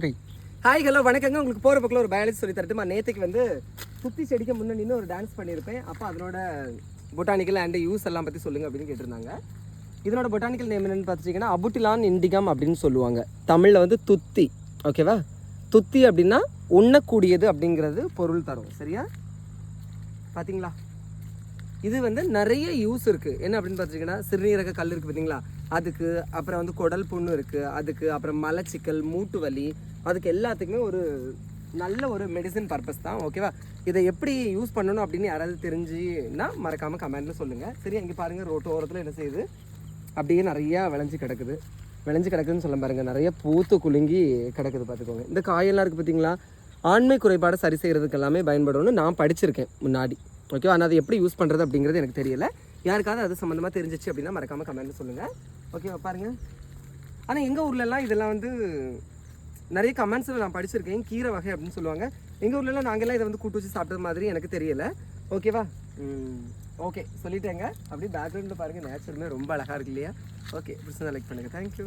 Three hi hello வணக்கங்க. உங்களுக்கு போகிற பக்கம் ஒரு பயாலஜி சொல்லி தரட்டுமா? நேற்றுக்கு வந்து சுத்தி செடிக்க முன்னே நின்று ஒரு டான்ஸ் பண்ணியிருப்பேன். அப்போ அதனோட பொட்டானிக்கல் அண்ட் யூஸ் எல்லாம் பற்றி சொல்லுங்கள் அப்படின்னு கேட்டிருந்தாங்க. இதனோட பொட்டானிக்கல் நேம் என்னன்னு பார்த்துட்டிங்கன்னா அபுட்டிலான் இண்டிகம் அப்படின்னு சொல்லுவாங்க. தமிழில் வந்து துத்தி. ஓகேவா துத்தி அப்படின்னா உண்ணக்கூடியது அப்படிங்கிறது பொருள் தரும். சரியா? பார்த்தீங்களா இது வந்து நிறைய யூஸ் இருக்குது என்ன அப்படின்னு பார்த்துட்டிங்கன்னா சிறுநீரக கல் இருக்குது பார்த்தீங்களா அதுக்கு அப்புறம் வந்து குடல் புண்ணு இருக்குது அதுக்கு அப்புறம் மலச்சிக்கல் மூட்டு வலி அதுக்கு எல்லாத்துக்குமே ஒரு நல்ல ஒரு மெடிசன் பர்பஸ் தான். ஓகேவா இதை எப்படி யூஸ் பண்ணணும் அப்படின்னு யாராவது தெரிஞ்சுன்னா மறக்காமல் கமெண்ட்டில் சொல்லுங்கள் சரி அங்கே பாருங்கள் ரோட்டு ஓரத்தில் என்ன செய்யுது? அப்படியே நிறையா விளைஞ்சி கிடக்குது. விளைஞ்சு கிடக்குதுன்னு சொல்ல பாருங்கள் நிறைய பூத்து குலுங்கி கிடக்குது பார்த்துக்கோங்க. இந்த காயெல்லாம் இருக்குது பார்த்தீங்களா? ஆண்மை குறைபாடை சரி செய்கிறதுக்கு எல்லாமே பயன்படும்னு நான் படிச்சிருக்கேன் முன்னாடி. ஓகேவா ஆனால் அதை எப்படி யூஸ் பண்ணுறது அப்படிங்கிறது எனக்கு தெரியல. யாருக்காவது அது சம்மந்தமாக தெரிஞ்சிச்சு அப்படின்னா மறக்காமல் கமெண்ட்ல சொல்லுங்கள் ஓகேவா பாருங்கள் ஆனால் எங்கள் ஊர்லலாம் இதெல்லாம் வந்து நிறைய கமெண்ட்ஸில் நான் படிச்சிருக்கேன். கீரை வகை அப்படின்னு சொல்லுவாங்க. எங்கள் ஊர்லலாம் நாங்கள்லாம் இதை வந்து கூட்டு வச்சு சாப்பிட்டது மாதிரி எனக்கு தெரியலை. ஓகேவா ஓகே சொல்லிட்டேங்க. அப்படியே பேக்ரவுண்டில் பாருங்கள் நேச்சருமே ரொம்ப அழகாக இருக்கு இல்லையா? ஓகே பிடிச்சதை லைக் பண்ணுங்கள் தேங்க்யூ